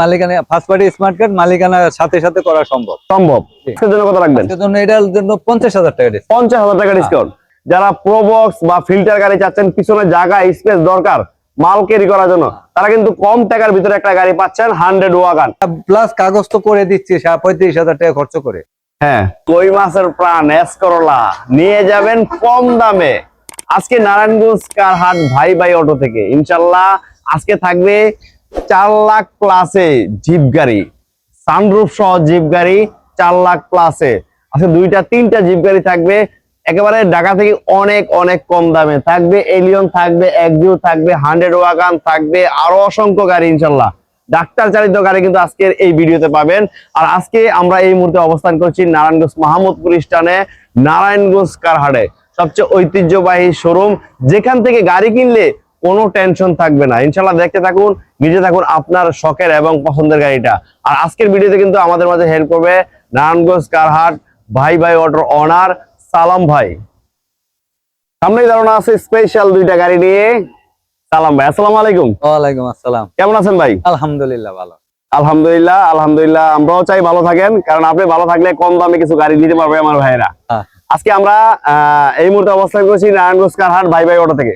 মালিকানা first party smart card মালিকানা সাথে সাথে করা সম্ভব। সম্ভব। জি। আজকের জন্য কত রাখবেন? সেজন্য এটার জন্য পঞ্চাশ হাজার টাকা পঞ্চাশ হাজার টাকা ডিসকাউন্ট যারা প্রোবক্স বা ফিল্টার গাড়ি চাচ্ছেন পিছনে জায়গা স্পেস দরকার মাল ক্যারি করার জন্য তারা কিন্তু কম টাকার ভিতরে একটা গাড়ি পাচ্ছেন হান্ড্রেড ওয়াগান প্লাস কাগজ তো করে দিচ্ছি পঁয়ত্রিশ হাজার টাকা খরচ করে। হ্যাঁ কই মাছের প্রাণ এস করলা নিয়ে যাবেন কম দামে। আজকে নারায়ণগঞ্জ কারহাট ভাই ভাই অটো থেকে। ইনশাল্লাহ আজকে থাকবে চার লাখ প্লাসে জিপ গাড়ি। সানরুফ সহ জিপ গাড়ি চার লাখ প্লাসে আজকে দুইটা, তিনটা জিপ গাড়ি থাকবে। একেবারে ঢাকা থেকে অনেক অনেক কম দামে। থাকবে এলিয়ন থাকবে একজিও থাকবে হান্ড্রেড ওয়াগান থাকবে আরও অসংখ্য গাড়ি ইনশাল্লাহ। ডাক্তার চালিত গাড়ি কিন্তু আজকের এই ভিডিওতে পাবেন। আর আজকে আমরা এই মুহূর্তে অবস্থান করছি নারায়ণগঞ্জ মাহমুদপুর স্টানে নারায়ণগঞ্জ কারহাটে। সবচেয়ে ঐতিহ্যবাহী শোরুম। যেখান থেকে গাড়ি কিনলে কোনো টেনশন থাকবে না। ইনশাল্লাহ দেখতে থাকুন নিজে থাকুন আপনার শখের এবং পছন্দের গাড়িটা। আর আজকের ভিডিওতে কিন্তু আমাদের মাঝে হেল্প করবে নারায়ণগঞ্জ কারহাট ভাই ভাই অটোর অনার সালাম ভাই। সামনেই ধারণা আছে স্পেশাল দুইটা গাড়ি নিয়ে। সালাম ভাই আসসালামু আলাইকুম। ওয়ালাইকুম আসসালাম। কেমন আছেন ভাই? আলহামদুলিল্লাহ ভালো। আলহামদুলিল্লাহ আলহামদুলিল্লাহ আমরাও চাই ভালো থাকেন কারণ আপনি ভালো থাকলে কম দামে কিছু গাড়ি দিতে পারবে আমার ভাইয়েরা। আজকে আমরা আহ, এই মুহূর্তে অবস্থান করছি নারায়ণগঞ্জ কারহাট ভাই ভাই অটো থেকে।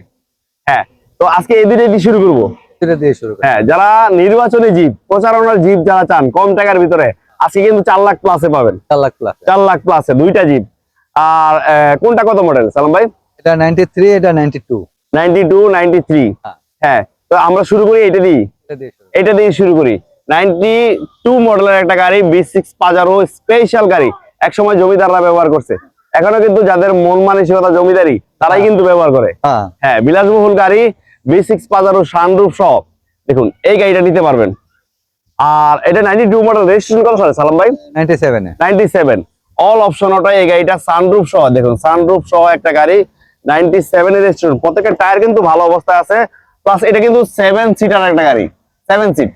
হ্যাঁ তো আজকে এই দুটো দিয়ে শুরু করব। এটা দিয়ে শুরু করি হ্যাঁ যারা নির্বাচনী জিপ প্রচারণার জিপ যারা চান কম টাকার ভিতরে আজকে কিন্তু চার লাখ প্লাসে পাবেন। চার লাখ প্লাস চার লাখ প্লাসে দুইটা জিপ। আর কোনটা কত মডেল সালাম ভাই? এটা নাইনটি থ্রি এটা ninety two ninety two ninety three হ্যাঁ। হ্যাঁ তো আমরা শুরু করি এটা দিয়ে। এটা দিয়ে শুরু। করি। নাইনটি টু মডেলের একটা গাড়ি বি সিক্স পাজারো স্পেশাল গাড়ি। একসময় জমিদাররা ব্যবহার করছে। এখনও কিন্তু যাদের মন মানসিকতা জমিদারি তারাই কিন্তু ব্যবহার করে। হ্যাঁ। হ্যাঁ বিলাসবহুল গাড়ি। সিক্স পাজারো সানরুফ সহ। দেখুন এই গাড়িটা নিতে পারবেন। আর এটা নাইনটি টু মডেল রেজিস্ট্রেশন কত সালে সালাম ভাই? নাইনটি সেভেনে নাইনটি সেভেন অল অপশন ওটা এই গাড়িটা সানরুফ সহ। দেখুন সানরুফ সহ একটা গাড়ি নাইনটি সেভেন এর রেজিস্ট্রেশন প্রত্যেকটা টায়ার কিন্তু ভালো অবস্থায় আছে। প্লাস এটা কিন্তু সেভেন সিটার একটা গাড়ি। সেভেন সিট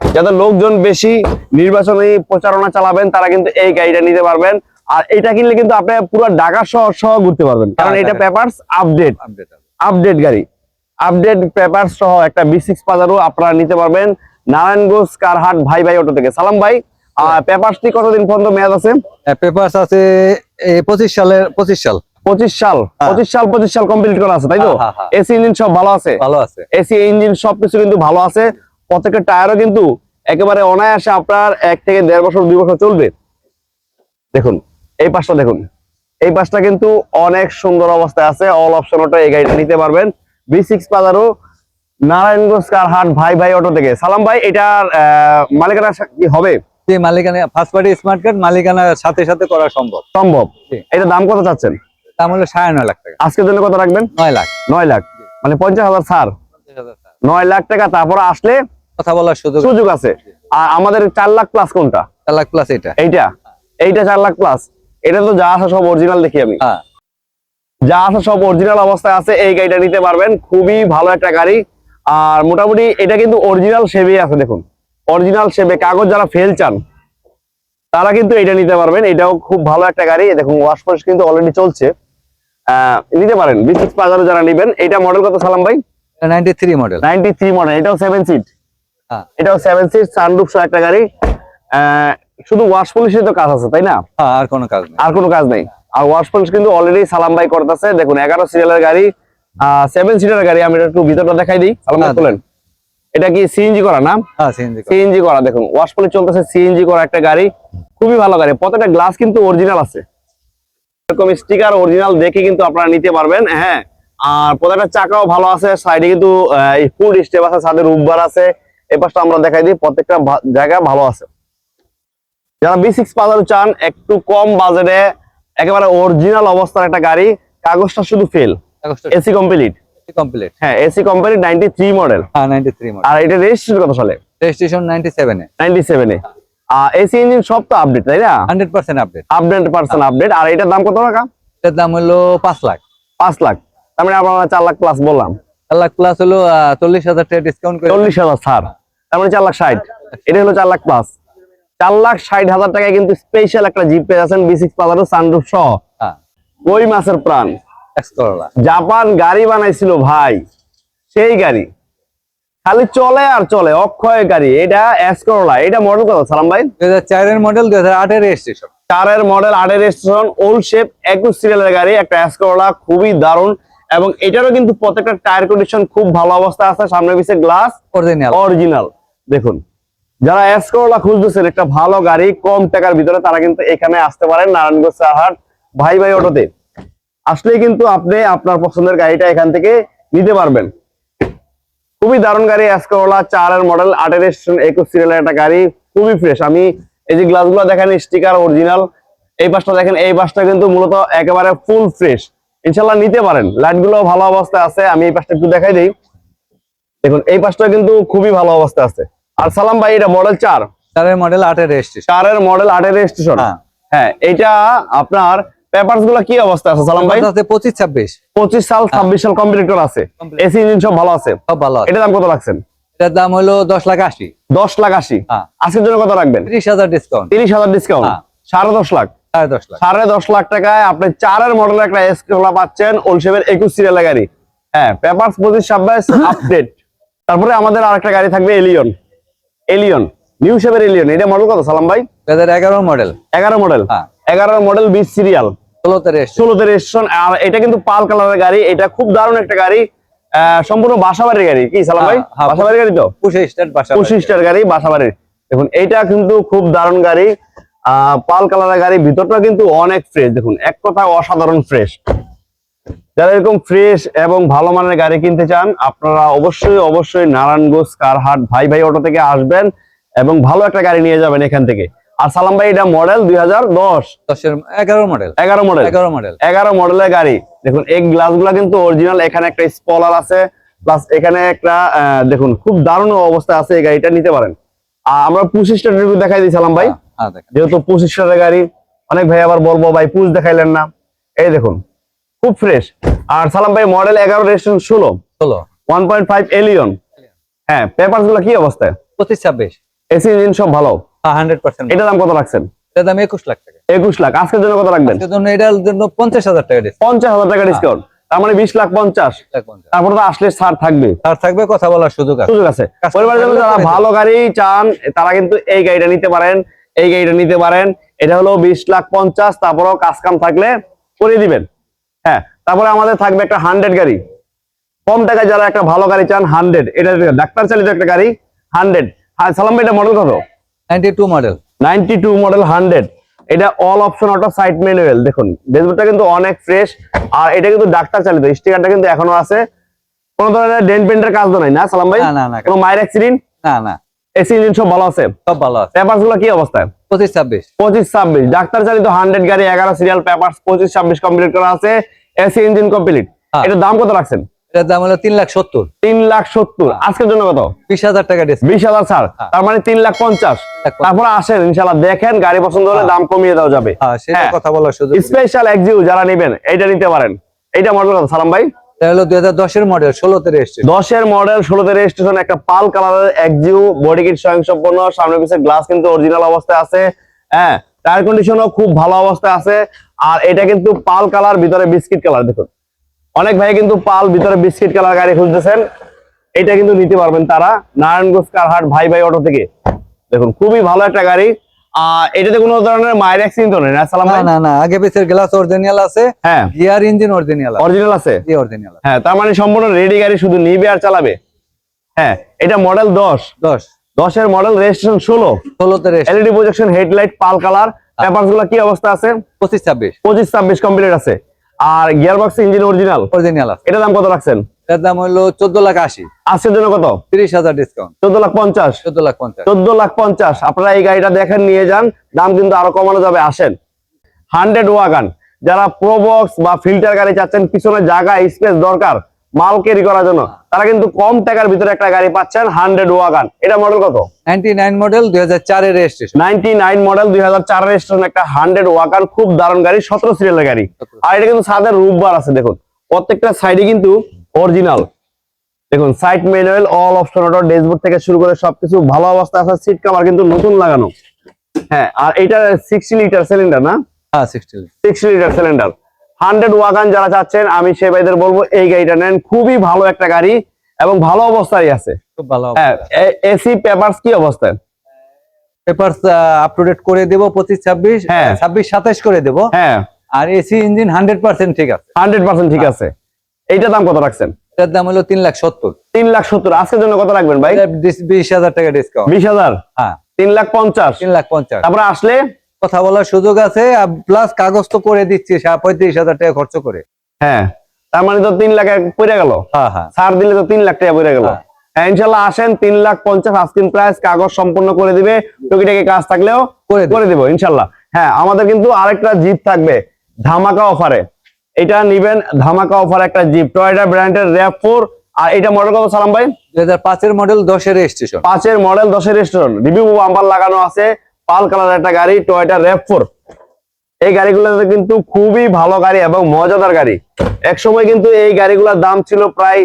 যাদের লোকজন বেশি নির্বাচনী প্রচারণা চালাবেন তারা কিন্তু এই গাড়িটা নিতে পারবেন। আর এটা কিনলে কিন্তু আপনি পুরো ঢাকা শহর সহ ঘুরতে পারবেন। কারণ হ্যাঁ, এটা। পেপারস আপডেট আপডেট আপডেট গাড়ি। আপডেট পেপার সহ একটা বি সিক্স পাজারও আপনারা নিতে পারবেন। নারায়ণগঞ্জ কারহাট ভাই ভাই অটো থেকে। সালাম ভাই পেপারসটি কতদিন পর্যন্ত মেয়াদ আছে? পেপারস আছে পঁচিশ সালের পঁচিশ সাল। পঁচিশ সাল। হ্যাঁ। পঁচিশ সাল পঁচিশ সাল কমপ্লিট করা আছে তাই তো? হ্যাঁ, হ্যাঁ। এসি ইঞ্জিন সব ভালো আছে? ভালো আছে। এসি ইঞ্জিন সবকিছু কিন্তু ভালো আছে। প্রত্যেকটা টায়ারও কিন্তু একেবারে অনায়াসে আপনার এক থেকে দেড় বছর দুই বছর চলবে। দেখুন এই পাশটা দেখুন। এই পাশটা কিন্তু অনেক সুন্দর অবস্থায় আছে। অল অপশন অটো এই গাড়িটা নিতে পারবেন। বি সিক্স পাজারও নারায়ণগঞ্জ কারহাট ভাই ভাই অটো থেকে। সালাম ভাই এটার মালিকানা কি হবে? মালিকানা ফার্স্ট পার্টি স্মার্ট কার্ড সাথে সাথে করা সম্ভব। সম্ভব। এটা দাম কত চাচ্ছেন? দাম হলো সাড়ে নয় লাখ টাকা। আজকের জন্য কত রাখবেন? নয় লাখ। নয় লাখ। মানে পঞ্চাশ হাজার ছাড়। নয় লাখ টাকা তারপরে আসলে কথা বলার সুযোগ সুযোগ আছে। আর আমাদের চার লাখ প্লাস কোনটা? চার লাখ প্লাস এটা এইটা? এইটা চার লাখ প্লাস এটা তো যা আছে সব অরিজিনাল দেখি আমি। হ্যাঁ। যা আছে সব অরিজিনাল অবস্থায় আছে এই গাড়িটা নিতে পারবেন। খুবই ভালো একটা গাড়ি। আর মোটামুটি এটা কিন্তু অরিজিনাল শেবে আছে দেখুন। অরিজিনাল শেবে কাগজ যারা ফেল চান তারা কিন্তু এটা নিতে পারবেন। এটাও খুব ভালো একটা গাড়ি। দেখুন ওয়াশ পলিশ কিন্তু অলরেডি চলছে। আহ, নিতে পারেন। বিশেষ বাজারে যারা নিবেন এটা মডেল কত সালাম ভাই? Ninety three model ninety three model এটাও সেভেন সিট হ্যাঁ। এটাও সেভেন সিট সানরুফ সহ একটা গাড়ি। আহ, শুধু ওয়াশ পলিশের তো কাজ আছে তাই না? আর কোনো কাজ নেই। আর কোনো কাজ নেই। আর ওয়াশ পলিশ কিন্তু অলরেডি সালাম ভাই করতেছে। দেখুন এগারো সিরিয়ালের গাড়ি সেভেন সিটার গাড়ি আমি একটু ভিতরটা দেখাই দিই। সালাম ভাই হ্যাঁ, তোলেন এটা কি সিএনজি করা না? হ্যাঁ সিএনজি সিএনজি করা। দেখুন ওয়াশ চলতেছে সিএনজি করা একটা গাড়ি। খুবই ভালো গাড়ি। প্রত্যেকটা গ্লাস কিন্তু অরিজিনাল আছে। এরকম স্টিকার অরিজিনাল দেখে কিন্তু আপনারা নিতে পারবেন হ্যাঁ। আর প্রত্যেকটা চাকাও ভালো আছে সাইডে কিন্তু ফুড স্টেপ আছে সাথে রুববার আছে। এই পাশটা আমরা দেখাই দিই প্রত্যেকটা জায়গা ভালো আছে। যারা বি সিক্স পাজার চান একটু কম বাজেটে একেবারে অরিজিনাল অবস্থার একটা গাড়ি কাগজটা শুধু ফেল এসি কমপ্লিট কমপ্লিট হ্যাঁ AC complete ninety three model হ্যাঁ নাইনটি থ্রি মডেল আর এটা রেজিস্ট্রেশন কত সালে? রেজিস্ট্রেশন নাইনটি সেভেনে নাইনটি সেভেনে এসি ইঞ্জিন সব তো আপডেট তাই না? Hundred percent update update percent update আর এটার দাম কত টাকা? এটার দাম হলো পাঁচ লাখ। পাঁচ লাখ। তার মানে আমরা চার লাখ প্লাস বললাম। চার লাখ প্লাস হলো চল্লিশ হাজার টাকা ডিসকাউন্ট করে চল্লিশ হাজার ছাড়। তার মানে চার লাখ ষাট। এটা হলো চার লাখ প্লাস চার লাখ ষাট হাজার টাকায় কিন্তু স্পেশাল একটা জিপ পেয়ে যাচ্ছেন বি সিক্স পাজারো সানরুফ সহ। হ্যাঁ। কই মাছের প্রাণ। জাপান গাড়ি বানাইছিল ভাই। সেই গাড়ি। খালি চলে আর চলে অক্ষয় গাড়ি। এটা এস করোলা এটা মডেল কত সালাম ভাই? দুই হাজার চারের মডেল দুই হাজার আটের রেজিস্ট্রেশন চারের মডেল আটের স্টেশন ওল্ড শেপ একুশ সিরিয়ালের গাড়ি একটা এস করোলা খুবই দারুণ। এবং এটারও কিন্তু প্রত্যেকটা টায়ার কন্ডিশন খুব ভালো অবস্থা আছে সামনে পিছিয়ে গ্লাস অরিজিনাল অরিজিনাল দেখুন। যারা এস করোলা খুঁজতেছেন, একটা ভালো গাড়ি, কম টাকার ভিতরে তারা কিন্তু এখানে আসতে পারেন নারায়ণগঞ্জ চারহাট ভাই ভাই অটোতে। আসলে কিন্তু আপনি আপনার পছন্দের গাড়িটা এখান থেকে নিতে পারবেন। খুবই দারুণ গাড়ি এস করোলা চারের মডেল আটের একুশ সিরিয়ালের একটা গাড়ি, খুবই ফ্রেশ আমি এই যে গ্লাসগুলো দেখেন স্টিকার অরিজিনাল এই বাসটা দেখেন, এই বাসটা কিন্তু মূলত একেবারে ফুল ফ্রেশ ইনশাল্লাহ নিতে পারেন। লাইটগুলো ভালো অবস্থায় আছে, আমি এই পাশটা একটু দেখাই দিই। দেখুন, এই পাশটা কিন্তু খুবই ভালো অবস্থা আছে। আর সালাম ভাই এটা মডেল চার? চারের মডেল আটের রেজিস্ট্রেশন চারের মডেল আটের স্টেশন হ্যাঁ। হ্যাঁ এটা আপনার পেপারসগুলো কি অবস্থা আছে সালাম ভাই? পঁচিশ ছাব্বিশ। পঁচিশ সাল ছাব্বিশ সাল কমপ্লিট করা আছে। এসি ইঞ্জিন সব ভালো আছে? সব ভালো এটা দাম কত রাখছেন? এটার দাম হলো দশ লাখ আশি। দশ লাখ আশি। হ্যাঁ। জন্য কত রাখবেন? ত্রিশ হাজার ডিসকাউন্ট তিরিশ হাজার ডিসকাউন্ট হ্যাঁ। সাড়ে দশ লাখ। সাড়ে দশ লাখ। টাকায় আপনি চারের মডেলের একটা এসকেলা পাচ্ছেন ওলসেভের একুশ সিরিয়ালের গাড়ি। হ্যাঁ পেপার পঁচিশ ছাব্বিশ আপডেট তারপরে আমাদের আরেকটা গাড়ি থাকবে এলিয়ন এলিয়ন নিউ শেপের এলিয়ন এটা মডেল কত সালাম ভাই? এগারো মডেল এগারো মডেল হ্যাঁ। এগারো মডেল বিশ সিরিয়াল ষোলোতে রেজিস্ট্রেশন আর এটা কিন্তু পাল কালারের গাড়ি এটা খুব দারুণ একটা গাড়ি। সম্পূর্ণ বাসাবাড়ির গাড়ি কি সালাম ভাই? হ্যাঁ, হ্যাঁ। বাসাবাড়ির গাড়ি তো? বাসা পঁচিশটার গাড়ি বাসাবাড়ির। দেখুন এটা কিন্তু খুব দারুণ গাড়ি। আহ পাল কালারের গাড়ি ভিতরটা কিন্তু অনেক ফ্রেশ দেখুন এক কথা অসাধারণ ফ্রেশ যারা এরকম ফ্রেশ এবং ভালো মানের গাড়ি কিনতে চান আপনারা অবশ্যই অবশ্যই নারায়ণগঞ্জ কারহাট ভাই ভাই অটো থেকে আসবেন এবং ভালো একটা গাড়ি নিয়ে যাবেন এখান থেকে। আর সালাম ভাই এটা মডেল দুই হাজার দশ। দশের এগারো মডেল এগারো মডেল এগারো মডেল এগারো মডেলের গাড়ি। দেখুন এই গ্লাসগুলো কিন্তু অরিজিনাল এখানে একটা স্পলার আছে প্লাস এখানে একটা আহ, দেখুন খুব দারুণ অবস্থা আছে এই গাড়িটা নিতে পারেন। আর আমরা পঁচিশটা দেখাই সালাম ভাই। হ্যাঁ দেখেন যেহেতু পঁচিশটার গাড়ি অনেক ভাই আবার বলব ভাই পুষ দেখাইলেন না। এই দেখুন খুব ফ্রেশ আর সালাম ভাই মডেল এগারো রেজিস্ট্রেশন ষোলো। ষোলো। ওয়ান পয়েন্ট ফাইভ এলিয়ন হ্যাঁ পেপারগুলো কি অবস্থায়? পঁচিশ ছাব্বিশ। এসি ইঞ্জিন সব ভালো? হান্ড্রেড পার্সেন্ট এটা দাম কত রাখছেন? এটার দাম একুশ লাখ টাকা। একুশ লাখ। আজকের জন্য কত রাখবেন? জন্য এটার জন্য পঞ্চাশ হাজার টাকা পঞ্চাশ হাজার টাকা ডিসকাউন্ট তার মানে বিশ লাখ পঞ্চাশ। তারপরে তো আসলে থাকবে। থাকবে কথা বলার সুযোগ আছে। সুযোগ যারা ভালো গাড়ি চান তারা কিন্তু এই গাড়িটা নিতে পারেন এই গাড়িটা নিতে পারেন। এটা হলো বিশ লাখ পঞ্চাশ তারপরেও কাজ কাম থাকলে করে দিবেন। হ্যাঁ তারপরে আমাদের থাকবে একটা হান্ড্রেড গাড়ি। কম টাকায় যারা একটা ভালো গাড়ি চান হান্ড্রেড এটা ডাক্তার চালিত একটা গাড়ি হান্ড্রেড সালাম ভাই, এটা মডেল কত? Ninety two model ninety two model hundred এটা all option auto side manual দেখুন ডেসবোর্ডটা কিন্তু অনেক ফ্রেশ আর এটা কিন্তু ডাক্তার চালিত। স্টিকারটা কিন্তু এখনও আছে। কোনো ধরনের ডেন্ট পেন্টের কাজ তো নাই না সালাম ভাই? না, না, না। কোনো মায়ের অ্যাক্সিডেন্ট না না। এসি ইঞ্জিন সব ভালো আছে? সব ভালো আছে। পেপারগুলো কি অবস্থায় পঁচিশ ছাব্বিশ। পঁচিশ ছাব্বিশ। ডাক্তার চালিত হান্ড্রেড গাড়ি এগারো সিরিয়াল পেপার পঁচিশ ছাব্বিশ কমপ্লিট করা আছে। এসি ইঞ্জিন কমপ্লিট হ্যাঁ। এটার দাম কত রাখছেন? এটার দাম হলো তিন লাখ সত্তর। তিন লাখ সত্তর। আজকের জন্য কত? বিশ হাজার টাকা ডিসকাউন্ট বিশ হাজার ছাড়। হ্যাঁ। তার মানে তিন লাখ পঞ্চাশ। তারপরে আসেন ইনশাল্লাহ দেখেন গাড়ি পছন্দ হলে হ্যাঁ। দাম কমিয়ে দেওয়া যাবে। হ্যাঁ হ্যাঁ। কথা বলার সুযোগ স্পেশাল এক্সিউ যারা নেবেন এইটা নিতে পারেন। এইটা মডেল কত সালাম ভাই। হ্যাঁ টায়ার খুব ভালো অবস্থায় আছে। আর এটা কিন্তু পাল কালার ভিতরে বিস্কিট কালার দেখুন। অনেক ভাই কিন্তু পাল, ভিতরে বিস্কিট কালার গাড়ি খুঁজতেছেন। এটা কিন্তু নিতে পারবেন তারা। নারায়ণগঞ্জ, কারহাট, ভাই ভাই অটো থেকে। দেখুন, খুবই ভালো একটা গাড়ি। এটাতে কোনো ধরনের মায়ের অ্যাক্সিডেন্ট তো নেই না? সালাম না ভাই? না না আগে পিছের গ্লাস অরিজিনাল আছে হ্যাঁ। গিয়ার ইঞ্জিন অরিজিনাল আছে। অরিজিনাল আছে? জি অরিজিনাল হ্যাঁ তার মানে সম্পূর্ণ রেডি গাড়ি শুধু নিবে আর চালাবে? হ্যাঁ এটা মডেল দশ। দশ। দশের model registration LED projection headlight pearl কালারগুলো কি অবস্থা আছে? পঁচিশ ছাব্বিশ। পঁচিশ ছাব্বিশ কমপ্লিট আছে। আর gear box engine original original আছে। এটা দাম কত রাখছেন? এটার দাম হলো চোদ্দ লাখ আশি। আজকের জন্য কত? তিরিশ হাজার ডিসকাউন্ট চোদ্দ লাখ পঞ্চাশ? চোদ্দ লাখ পঞ্চাশ। চোদ্দ লাখ পঞ্চাশ। আপনারা এই গাড়িটা দেখেন নিয়ে যান। দাম কিন্তু আরও কমানো যাবে। আসেন। Hundred wagon. যারা প্রোবক্স বা ফিল্টার গাড়ি চাচ্ছেন পিছনে জায়গা স্পেস দরকার মাল ক্যারি করার জন্য তারা কিন্তু কম টাকার ভিতরে একটা গাড়ি পাচ্ছেন হান্ড্রেড ওয়াগান। এটা মডেল কত? নাইনটি নাইন মডেল দুই হাজার চারের রেজিস্ট্রেশন নাইনটি নাইন মডেল দুই হাজার চার রেজিস্ট্রেশন একটা হান্ড্রেড ওয়াকার খুব দারুণ গাড়ি সতেরো সিরিয়ালের গাড়ি। আর এটা কিন্তু সাদের রূপবার আছে দেখুন। প্রত্যেকটা সাইডে কিন্তু অরিজিনাল দেখুন side manual all option auto dashboard থেকে শুরু করে সবকিছু ভালো অবস্থা আছে সিট কভার কিন্তু নতুন লাগানো। হ্যাঁ আর এটা সিক্সটি লিটার সিলিন্ডার না? হ্যাঁ sixty sixty litre cylinder hundred wagon যারা চাচ্ছেন আমি সে ভাইদের বলব এই গাড়িটা নেন খুবই ভালো একটা গাড়ি এবং ভালো অবস্থায় আছে। খুব ভালো হ্যাঁ এসি পেপারস কি অবস্থায় পেপারস আপ টু ডেট করে দেবো পঁচিশ ছাব্বিশ হ্যাঁ। ছাব্বিশ সাতাশ করে দেবো। হ্যাঁ। আর এসি ইঞ্জিন হান্ড্রেড পার্সেন্ট ঠিক আছে। হান্ড্রেড পার্সেন্ট ঠিক আছে। এইটা দাম কত রাখছেন? এটার দাম হলো তিন লাখ সত্তর। তিন লাখ সত্তর। আজকের জন্য কত রাখবেন ভাই? বিশ- হাজার টাকা ডিসকাউন্ট বিশ হাজার? হ্যাঁ। তিন লাখ পঞ্চাশ। তিন লাখ পঞ্চাশ। তারপরে আসলে? কথা বলার সুযোগ আছে প্লাস কাগজ তো করে দিচ্ছি পঁয়ত্রিশ হাজার টাকা খরচ করে। হ্যাঁ। তার মানে তো তিন লাখ পড়ে গেল? হ্যাঁ হ্যাঁ। ছাড় দিলে তো তিন লাখ টাকা পড়ে গেল। হ্যাঁ। হ্যাঁ ইনশাল্লাহ আসেন তিন লাখ পঞ্চাশ আস্কিন প্রাইস কাগজ সম্পূর্ণ করে দিবে। টুকিটাকি কাজ থাকলেও করে দিবে। করে দিব ইনশাল্লাহ। হ্যাঁ আমাদের কিন্তু আরেকটা জিপ থাকবে ধামাকা অফারে এটা নিবেন ধামাকা অফার একটা জিপ টয়টা ব্র্যান্ডের র্যাপ ফোর আর এটা মডেল কত সালাম ভাই? দুই হাজার পাঁচের মডেল দশের রেজিস্ট্রেশন পাঁচের মডেল দশের রেস্টুরেন্ট রিভিউ বাম্পার লাগানো আছে। পাল কালার একটা গাড়ি টয়টা র্যাপ ফোর এই গাড়িগুলোতে কিন্তু খুবই ভালো গাড়ি এবং মজাদার গাড়ি। এক সময় কিন্তু এই গাড়িগুলোর দাম ছিল প্রায়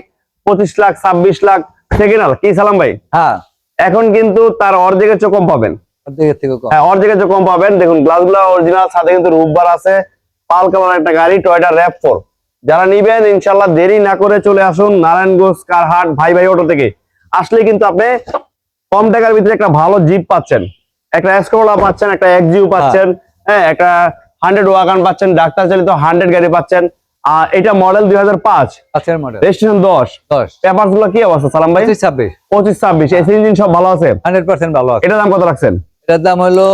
পঁচিশ লাখ ছাব্বিশ লাখ। সেকেন্ড কি সালাম ভাই? হ্যাঁ। এখন কিন্তু তার অর্ধেকের চেয়ে কম পাবেন। অর্ধেকের থেকে কম। হ্যাঁ অর্ধেকের চেয়ে কম পাবেন। দেখুন গ্লাসগুলো অরিজিনাল সাথে কিন্তু রূপবার আছে। পাল কালার একটা গাড়ি টয়টা র্যাপ ফোর যারা নিবেন ইনশাল্লাহ দেরি না করে চলে আসুন নারায়ণগঞ্জ কারহাট ভাই ভাই অটো থেকে। আসলে কিন্তু আপনি কম টাকার ভিতরে একটা ভালো জিপ পাচ্ছেন। একটা এসকোলা পাচ্ছেন একটা এক্সিউ পাচ্ছেন হ্যাঁ। একটা হান্ড্রেড ওয়াগান পাচ্ছেন ডাক্তার চালিত হান্ড্রেড গাড়ি পাচ্ছেন। আর এটা মডেল দুই হাজার পাঁচ। মডেল রেজিস্ট্রেশন দশ। দশ। পেপারগুলো কি অবস্থা সালাম ভাই? পঁচিশ ছাব্বিশ। পঁচিশ ছাব্বিশ এসি ইঞ্জিন সব ভালো আছে? হান্ড্রেড পার্সেন্ট ভালো আছে। এটার দাম কত রাখছেন? এটার দাম হলো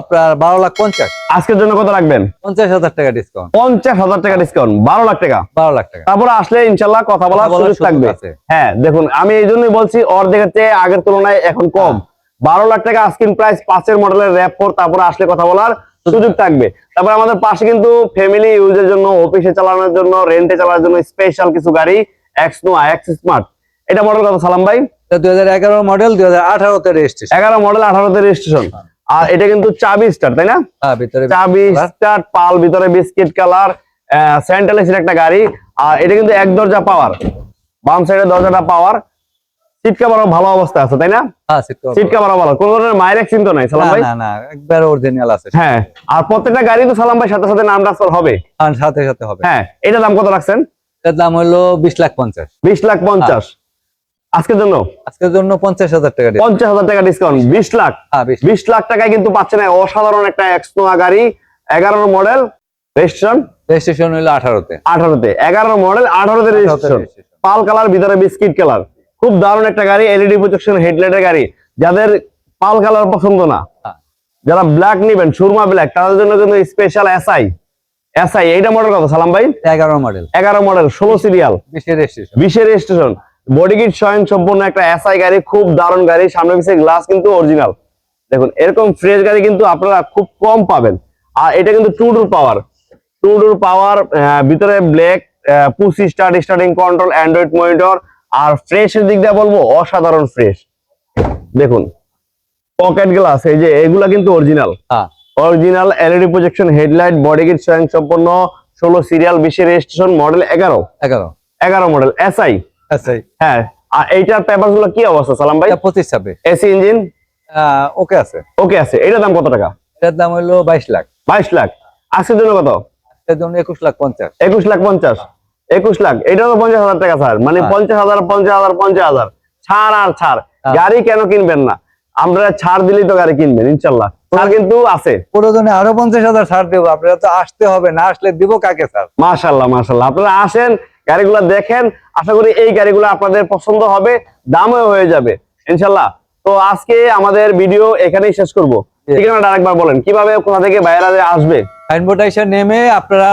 আপনার বারো লাখ পঞ্চাশ। আজকের জন্য কত রাখবেন? পঞ্চাশ হাজার টাকা ডিসকাউন্ট পঞ্চাশ হাজার টাকা ডিসকাউন্ট বারো লাখ টাকা। বারো লাখ টাকা। তারপরে আসলে ইনশাল্লাহ কথা কথা সুযোগ সুযোগ থাকবে। হ্যাঁ দেখুন আমি এই জন্যই বলছি অর্ধেকের চেয়ে আগের তুলনায় এখন কম। বারো লাখ টাকা আস্কিন প্রাইস পাঁচের মডেলের র্যাপ ফোর তারপরে আসলে কথা বলার সুযোগ থাকবে। তারপরে আমাদের পাশে কিন্তু ফ্যামিলি ইউজের জন্য অফিসে চালানোর জন্য রেন্টে চালানোর জন্য স্পেশাল কিছু গাড়ি এক্স নো এক্স স্মার্ট এটা মডেল কত সালাম ভাই? দুই হাজার এগারো মডেল দুই হাজার আঠারোতে রেজিস্ট্রেশন এগারো মডেল আঠারোতে রেজিস্ট্রেশন আর এটা কিন্তু চাবি স্টার তাই না? হ্যাঁ ভিতরে চাবি স্টার পাল ভিতরে বিস্কিট কালার স্যান্ডেল এসির একটা গাড়ি। আর এটা কিন্তু এক দরজা পাওয়ার বাম সাইডের দরজাটা পাওয়ার সিট কাভারও ভালো অবস্থা আছে তাই না? হ্যাঁ সিট সিট কাভারও ভালো। কোন ধরনের মায়ের অ্যাক্সিডেন্ট নাই সালাম ভাই? না না একবার অরিজিনাল আছে। হ্যাঁ আর প্রত্যেকটা গাড়ি তো সালাম ভাই সাথে সাথে নাম ট্রান্সফার হবে। সাথে সাথে হবে। হ্যাঁ এটা দাম কত রাখছেন? এটার দাম হলো বিশ লাখ পঞ্চাশ। বিশ লাখ পঞ্চাশ। আজকের জন্য? আজকের জন্য পঞ্চাশ হাজার টাকা পঞ্চাশ হাজার টাকা ডিসকাউন্ট বিশ লাখ? হ্যাঁ বিশ বিশ লাখ টাকায় কিন্তু পাচ্ছেন এক অসাধারণ একটা এক্সনোয়া গাড়ি এগারো মডেল রেজিস্ট্রেশন রেজিস্ট্রেশন হলো আঠারোতে। আঠারোতে। এগারো মডেল আঠারোতে রেজিস্ট্রেশন পাল কালার ভিতরে বিস্কিট কালার। খুব দারুণ একটা গাড়ি এলইডি প্রজেকশন হেডলাইটের গাড়ি। যাদের পাল কালার পছন্দ না হ্যাঁ। যারা ব্ল্যাক নিবেন সুরমা ব্ল্যাক তাদের জন্য কিন্তু স্পেশাল এসআই এসআই এইটা মডেল কত সালাম ভাই? এগারো মডেল এগারো মডেল ষোলো সিরিয়াল বিশের রেজিস্ট্রেশন বিশের রেজিস্ট্রেশন বডি কিট স্বয়ং সম্পূর্ণ একটা এসআই গাড়ি খুব দারুণ গাড়ি। সামনে পিছিয়ে গ্লাস কিন্তু অরিজিনাল দেখুন এরকম ফ্রেশ গাড়ি কিন্তু আপনারা খুব কম পাবেন। আর এটা কিন্তু two door power two door power ভিতরে black push start starting control android monitor আর ফ্রেশের দিক দিয়ে বলব অসাধারণ ফ্রেশ দেখুন পকেট গ্লাস এই যে এগুলা কিন্তু original original LED projection headlight body kit স্বয়ং সম্পূর্ণ ষোলো সিরিয়াল বিশের রেজিস্ট্রেশন মডেল এগারো। এগারো। এগারো মডেল এসআই আচ্ছা হ্যাঁ। আর এইটার পেপারগুলো কি অবস্থা সালাম ভাই? এটা পঁচিশ এসি ইঞ্জিন ওকে আছে। ওকে আছে। এটার দাম কত টাকা? এটার দাম হলো বাইশ লাখ। বাইশ লাখ। আজকের জন্য কত? এটার জন্য একুশ লাখ পঞ্চাশ। একুশ লাখ পঞ্চাশ। একুশ লাখ। এটা তো পঞ্চাশ হাজার টাকা স্যার। মানে হ্যাঁ। হাজার পঞ্চাশ হাজার পঞ্চাশ হাজার। ছাড় আর ছাড়। হ্যাঁ। গাড়ি কেন কিনবেন না? আমরা ছাড় দিলেই তো গাড়ি কিনবেন ইনশাল্লাহ। ছাড় কিন্তু আছে। প্রয়োজনে আরও পঞ্চাশ হাজার ছাড় দেবো। আপনারা তো আসতে হবে না আসলে দিব কাকে স্যার? মাশাল্লাহ মাশাল্লাহ। আপনারা আসেন গাড়িগুলো দেখেন আশা করি এই গাড়িগুলো আপনাদের পছন্দ হবে দামও হয়ে যাবে ইনশাল্লাহ। তো আজকে আমাদের ভিডিও এখানেই শেষ করব। ঠিকানাটা আরেকবার বলেন কীভাবে কোথা থেকে বাইরে আসবে? নেমে আপনারা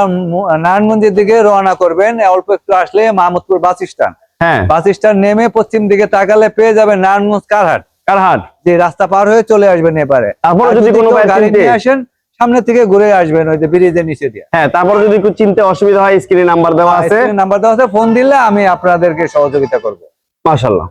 নারায়ণগঞ্জের দিকে রওনা করবেন অল্প একটু আসলে মাহমুদপুর বাস স্ট্যান্ড। হ্যাঁ। বাস স্ট্যান্ড নেমে পশ্চিম দিকে তাকালে পেয়ে যাবেন নারায়ণগঞ্জ কারহাট। কারহাট। যে রাস্তা পার হয়ে চলে আসবেন এবারে। তারপরে যদি কোনো গাড়ি নিয়ে আসেন সামনে থেকে ঘুরে আসবেন ওই যে ব্রিজের নিচে দিয়ে। হ্যাঁ তারপর যদি একটু চিনতে অসুবিধা হয় স্ক্রিনে নাম্বার দেওয়া আছে। নাম্বার দেওয়া আছে ফোন দিলে আমি আপনাদেরকে সহযোগিতা করব। মাশাল্লাহ